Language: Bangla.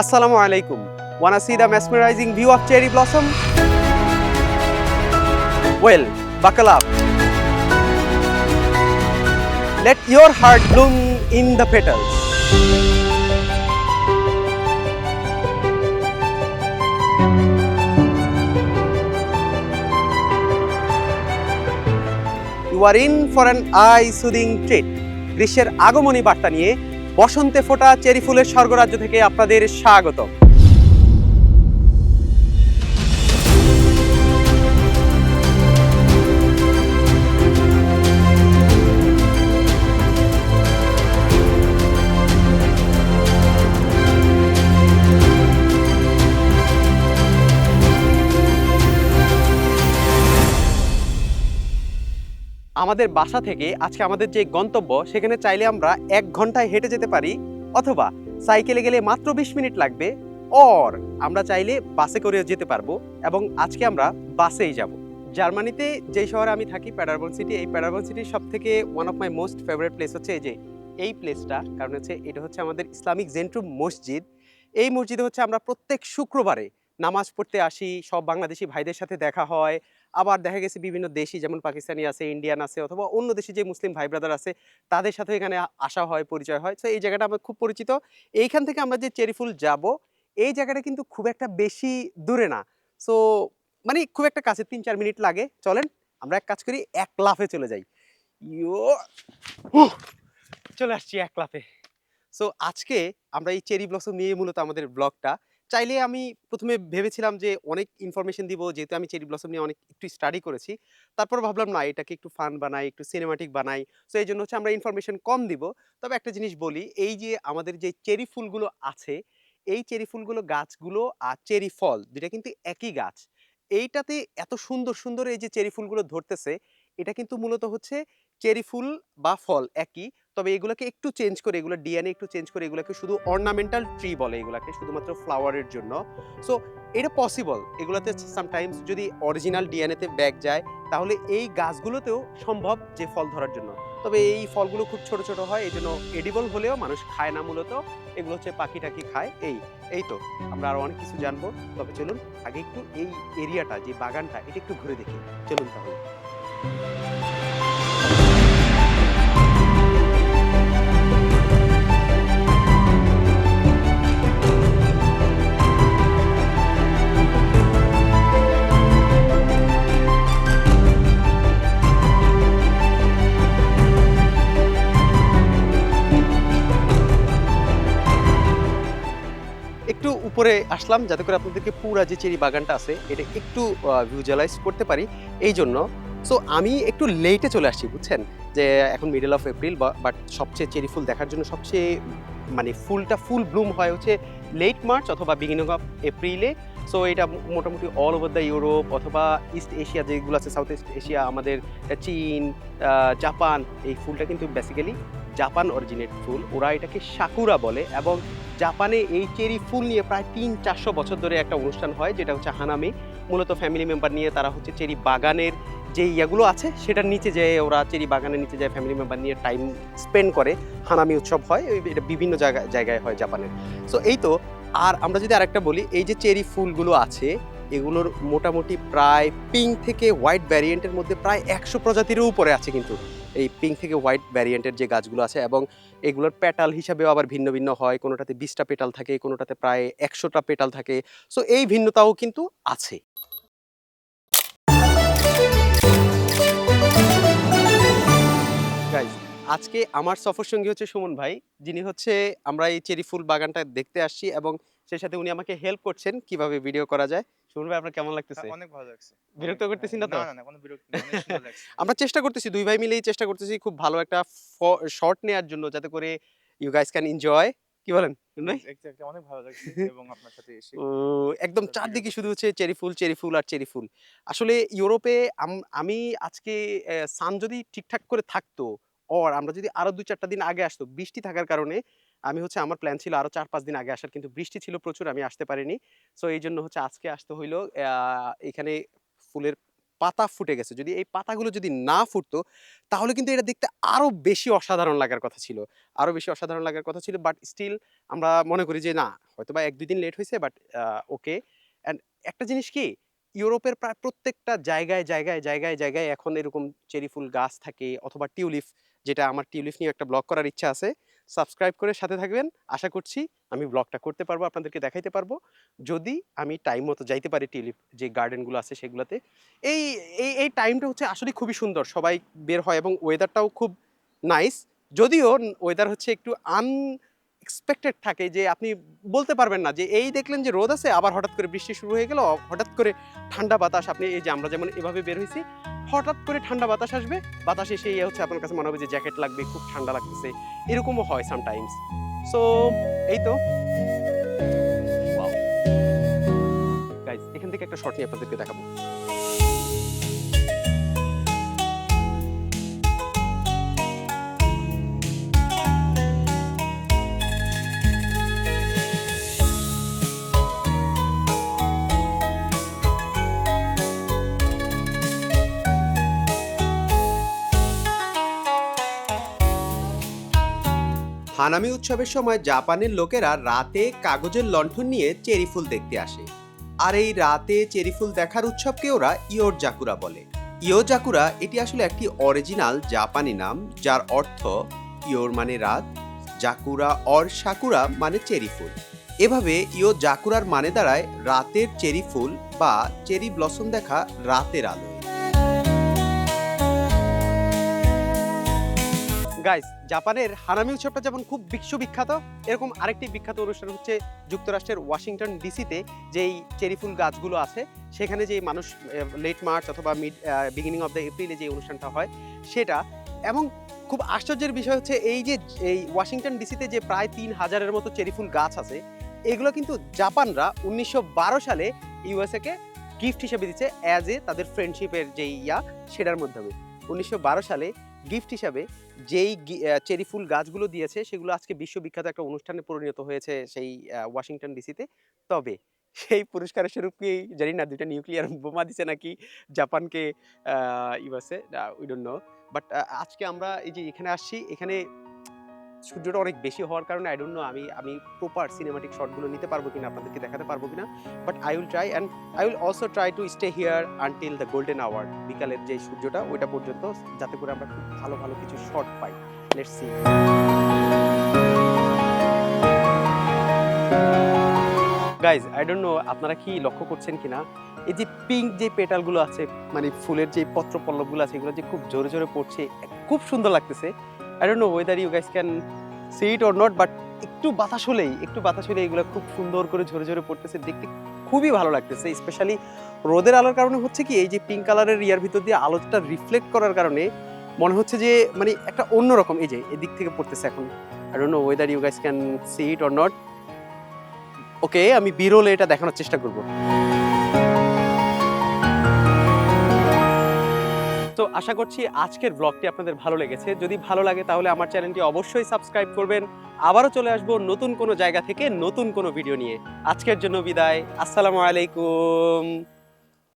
Assalamu alaikum. Wanna see the mesmerizing view of cherry blossom? Well, buckle up. Let your heart bloom in the petals. You are in for an eye soothing treat. গ্রীষ্মের আগমনী বার্তা নিয়ে বসন্তে ফোটা চেরি ফুলের স্বর্গরাজ্য থেকে আপনাদের স্বাগত আমাদের বাসা থেকে আজকে আমাদের যে গন্তব্য, সেখানে চাইলে আমরা এক ঘন্টায় হেঁটে যেতে পারি অথবা সাইকেলে গেলে মাত্র বিশ মিনিট লাগবে, অর আমরা চাইলে বাসে করেও যেতে পারব এবং আজকে আমরা বাসেই যাব। জার্মানিতে যেই শহরে আমি থাকি প্যাডারবন সিটি, এই প্যাডারবন সিটির সব থেকে one of my most favourite place হচ্ছে এই যে, এই প্লেসটা কারণ হচ্ছে এটা হচ্ছে আমাদের ইসলামিক জেন্ট্রুম মসজিদ। এই মসজিদে হচ্ছে আমরা প্রত্যেক শুক্রবারে নামাজ পড়তে আসি, সব বাংলাদেশি ভাইদের সাথে দেখা হয়। আবার দেখা গেছে বিভিন্ন দেশি, যেমন পাকিস্তানি আছে, ইন্ডিয়ান আছে, অথবা অন্য দেশে যে মুসলিম ভাই ব্রাদার আছে, তাদের সাথে এখানে আসা হয়, পরিচয় হয়। তো এই জায়গাটা আমার খুব পরিচিত। এইখান থেকে আমরা যে চেরিফুল যাব, এই জায়গাটা কিন্তু খুব একটা বেশি দূরে না। সো মানে খুব একটা কাছে তিন চার মিনিট লাগে। চলেন, আমরা এক কাজ করি, এক লাফে চলে যাই। ইয়ো চলে আসছি এক লাফে। সো আজকে আমরা এই চেরি ব্লসম নিয়ে মূলত আমাদের ব্লগটা। চাইলে আমি প্রথমে ভেবেছিলাম যে অনেক ইনফরমেশন দিব, যেহেতু আমি চেরি ব্লসম নিয়ে অনেক একটু স্টাডি করেছি। তারপর ভাবলাম, না, এটাকে একটু ফান বানাই, একটু সিনেমাটিক বানাই। সো এই জন্য হচ্ছে আমরা ইনফরমেশন কম দিব। তবে একটা জিনিস বলি, এই যে আমাদের যে চেরি ফুলগুলো আছে, এই চেরি ফুলগুলো গাছগুলো আর চেরি ফল দুটা কিন্তু একই গাছ। এইটাতে এত সুন্দর সুন্দর এই যে চেরি ফুলগুলো ধরতেছে, এটা কিন্তু মূলত হচ্ছে চেরি ফুল বা ফল একই। তবে এগুলোকে একটু চেঞ্জ করে, এগুলো ডিএনএ একটু চেঞ্জ করে, এগুলোকে শুধু অর্নামেন্টাল ট্রি বলে এগুলোকে, শুধুমাত্র ফ্লাওয়ারের জন্য। সো এটা পসিবল এগুলোতে সামটাইমস যদি অরিজিনাল ডিএনএতে ব্যাগ যায়, তাহলে এই গাছগুলোতেও সম্ভব যে ফল ধরার জন্য। তবে এই ফলগুলো খুব ছোট ছোট হয় এই জন্য এডিবল হলেও মানুষ খায় না মূলত। এগুলো হচ্ছে পাখি টাকি খায়, এই এই তো। আমরা আরও অনেক কিছু জানব, তবে চলুন আগে একটু এই এরিয়াটা যে বাগানটা, এটা একটু ঘুরে দেখি। চলুন তাহলে। উপরে আসলাম যাতে করে আপনাদেরকে পুরা যে চেরি বাগানটা আছে, এটা একটু ভিজুয়ালাইজ করতে পারি। এই জন্য সো আমি একটু লেটে চলে আসছি, বুঝছেন? যে এখন মিডল অফ এপ্রিল বাট সবচেয়ে চেরি ফুল দেখার জন্য সবচেয়ে মানে ফুলটা ফুল ব্লুম হয় হচ্ছে লেট মার্চ অথবা বিগিনিং অফ এপ্রিলে সো এটা মোটামুটি অল ওভার দ্য ইউরোপ অথবা ইস্ট এশিয়া যেগুলো আছে সাউথ ইস্ট এশিয়া আমাদের চীন জাপান এই ফুলটা কিন্তু বেসিক্যালি জাপান অরিজিনেট ফুল। ওরা এটাকে সাকুরা বলে এবং জাপানে এই চেরি ফুল নিয়ে প্রায় তিন চারশো বছর ধরে একটা অনুষ্ঠান হয়, যেটা হচ্ছে হানামি। মূলত ফ্যামিলি মেম্বার নিয়ে তারা হচ্ছে চেরি বাগানের যে ইয়েগুলো আছে, সেটার নিচে যে ওরা চেরি বাগানের নিচে যায় ফ্যামিলি মেম্বার নিয়ে টাইম স্পেন্ড করে। হানামি উৎসব হয় এটা বিভিন্ন জায়গায় জায়গায় হয় জাপানের। সো এই তো, আর আমরা যদি আরেকটা বলি, এই যে চেরি ফুলগুলো আছে, এগুলোর মোটামুটি প্রায় পিঙ্ক থেকে হোয়াইট ভ্যারিয়েন্টের মধ্যে প্রায় একশো প্রজাতিরও উপরে আছে কিন্তু। এই পিঙ্ক থেকে হোয়াইট ভ্যারিয়েন্টের যে গাছগুলো আছে এবং এগুলোর পেটাল হিসাবেও আবার ভিন্ন ভিন্ন হয়। কোনোটাতে বিশটা পেটাল থাকে, কোনোটাতে প্রায় একশোটা পেটাল থাকে। সো এই ভিন্নতাও কিন্তু আছে। আজকে আমার সফর সঙ্গী হচ্ছে সুমন ভাই। যিনি হচ্ছে আমরা এই চেরি ফুল বাগানটা দেখতে আসছি এবং সেই সাথে উনি আমাকে হেল্প করছেন কীভাবে ভিডিও করা যায়। ভাই আপনার কেমন লাগতেছে? হ্যাঁ, অনেক ভালো লাগছে। বিরক্ত করতেছি না তো? না না কোনো বিরক্তি আমরা চেষ্টা করতেছি দুই ভাই মিলেই চেষ্টা করতেছি খুব ভালো একটা শর্ট জন্য যাতে করে ইউ গাইস ক্যান এনজয় কি বলেন সুমন ভাই? Exactly, অনেক ভালো লাগছে এবং আপনার সাথে এসে একদম চারদিকে শুধু হচ্ছে চেরি ফুল চেরি ফুল আর চেরি ফুল আসলে ইউরোপে আমি আজকে সান যদি ঠিকঠাক করে থাকতো অর আমরা যদি আরও দুই চারটা দিন আগে আসতো বৃষ্টি থাকার কারণে আমি হচ্ছে আমার প্ল্যান ছিল আরও চার পাঁচ দিন আগে আসার, কিন্তু বৃষ্টি ছিল প্রচুর, আমি আসতে পারিনি। সো এই জন্য হচ্ছে আজকে আসতে হইল এখানে ফুলের পাতা ফুটে গেছে। যদি এই পাতাগুলো যদি না ফুটতো, তাহলে কিন্তু এটা দেখতে আরও বেশি অসাধারণ লাগার কথা ছিল। আরও বেশি অসাধারণ লাগার কথা ছিল বাট স্টিল আমরা মনে করি যে না, হয়তো বা এক দুই দিন লেট হয়েছে বাট ওকে অ্যান্ড একটা জিনিস কি, ইউরোপের প্রায় প্রত্যেকটা জায়গায় জায়গায় জায়গায় জায়গায় এখন এরকম চেরি ফুল গাছ থাকে, অথবা টিউলিপ, যেটা আমার টিউলিপ নিয়ে একটা ব্লগ করার ইচ্ছা আছে। সাবস্ক্রাইব করে সাথে থাকবেন। আশা করছি আমি ব্লগটা করতে পারব, আপনাদেরকে দেখাইতে পারব। যদি আমি টাইম মতো যাইতে পারি টিলিপ যে গার্ডেনগুলো আছে সেগুলোতে। এই এই এই টাইমটা হচ্ছে আসলে খুবই সুন্দর, সবাই বের হয় এবং ওয়েদারটাও খুব নাইস যদিও ওয়েদার হচ্ছে একটু আনএক্সপেক্টেড থাকে যে আপনি বলতে পারবেন না যে এই দেখলেন যে রোদ আছে, আবার হঠাৎ করে বৃষ্টি শুরু হয়ে গেল, হঠাৎ করে ঠান্ডা বাতাস আপনি এই যে আমরা যেমন এভাবে বের হয়েছি, হঠাৎ করে ঠান্ডা বাতাস আসবে, বাতাস এসে ইয়ে হচ্ছে আপনার কাছে মনে হবে যে জ্যাকেট লাগবে, খুব ঠান্ডা লাগতেছে, এরকমও হয় সামটাইমস সো এই তো। এখান থেকে একটা শর্ট নিয়ে আপনাদেরকে দেখাবো। হানামি উৎসবের সময় জাপানের লোকেরা রাতে কাগজের লণ্ঠন নিয়ে চেরি ফুল দেখতে আসে। আর এই রাতে চেরি ফুল দেখার উৎসবকে ওরা ইয়োর জাকুরা বলে। ইয়ো জাকুরা এটি আসলে একটি অরিজিনাল জাপানি নাম, যার অর্থ ইয়োর মানে রাত, জাকুরা অর সাকুরা মানে চেরি ফুল। এভাবে ইয়ো জাকুরার মানে দাঁড়ায় রাতের চেরি ফুল বা চেরি ব্লসম দেখা রাতের আলো। গাইস জাপানের হানামি উৎসবটা যেমন খুব বিশ্ববিখ্যাত এরকম আরেকটি বিখ্যাত অনুষ্ঠান হচ্ছে যুক্তরাষ্ট্রের ওয়াশিংটন ডিসিতে যেই চেরি ফুল গাছগুলো আছে, সেখানে যে মানুষ লেট মার্চ অথবা মিড বিগিনিং অফ দ্য এপ্রিলে যে অনুষ্ঠানটা হয়, সেটা, এবং খুব আশ্চর্যের বিষয় হচ্ছে এই যে, এই ওয়াশিংটন ডিসিতে যে প্রায় তিন হাজারের মতো চেরি ফুল গাছ আছে, এগুলো কিন্তু জাপানরা উনিশশো বারো সালে ইউএসএ কে গিফট হিসেবে দিচ্ছে অ্যাজ এ তাদের ফ্রেন্ডশিপের যে ইয়া, সেটার মাধ্যমে। উনিশশো বারো সালে গিফট হিসাবে যেই চেরি ফুল গাছগুলো দিয়েছে, সেগুলো আজকে বিশ্ববিখ্যাত একটা অনুষ্ঠানে পরিণত হয়েছে সেই ওয়াশিংটন ডিসিতে তবে সেই পুরস্কারের স্বরূপ কি, জানি না, দুইটা নিউক্লিয়ার বোমা দিছে নাকি জাপানকে USA we don't know but আজকে আমরা এই যে এখানে আসছি, এখানে সূর্যটা অনেক বেশি হওয়ার কারণে আই ডোন্ট নো আমি আমি প্রপার সিনেমাটিক শটগুলো নিতে পারব কিনা, আপনাদেরকে দেখাতে পারব কিনা but I will try and I will also try to stay here until the golden hour বিকালের যে সূর্যটা, ওইটা পর্যন্ত, যাতে করে আমরা খুব ভালো ভালো কিছু shot pi. Let's see guys I don't know আপনারা কি লক্ষ্য করছেন কিনা? এই যে পিঙ্ক যে পেটালগুলো আছে মানে ফুলের যে পত্র পল্লবগুলো আছে, এগুলো যে খুব জোরে জোরে পড়ছে, খুব সুন্দর লাগতেছে। I don't know whether you guys can see it or not but একটু বাতাস হলেই, একটু বাতাস হলেই এগুলো খুব সুন্দর করে ঝরে ঝরে পড়তেছে, দেখতে খুবই ভালো লাগতেছে। স্পেশালি রোদের আলোর কারণে হচ্ছে কি, এই যে পিঙ্ক কালারের ইয়ার ভিতর দিয়ে আলোটা রিফ্লেক্ট করার কারণে মনে হচ্ছে যে মানে একটা অন্যরকম, এই যে এদিক থেকে পড়তেছে এখন। I don't know whether you guys can see it or not okay আমি বিরলে এটা দেখানোর চেষ্টা করব। আশা করছি আজকের ব্লগটি আপনাদের ভালো লেগেছে। যদি ভালো লাগে তাহলে আমার চ্যানেলটি অবশ্যই সাবস্ক্রাইব করবেন। আবারও চলে আসব নতুন কোনো জায়গা থেকে নতুন কোনো ভিডিও নিয়ে। আজকের জন্য বিদায়। আসসালামু আলাইকুম।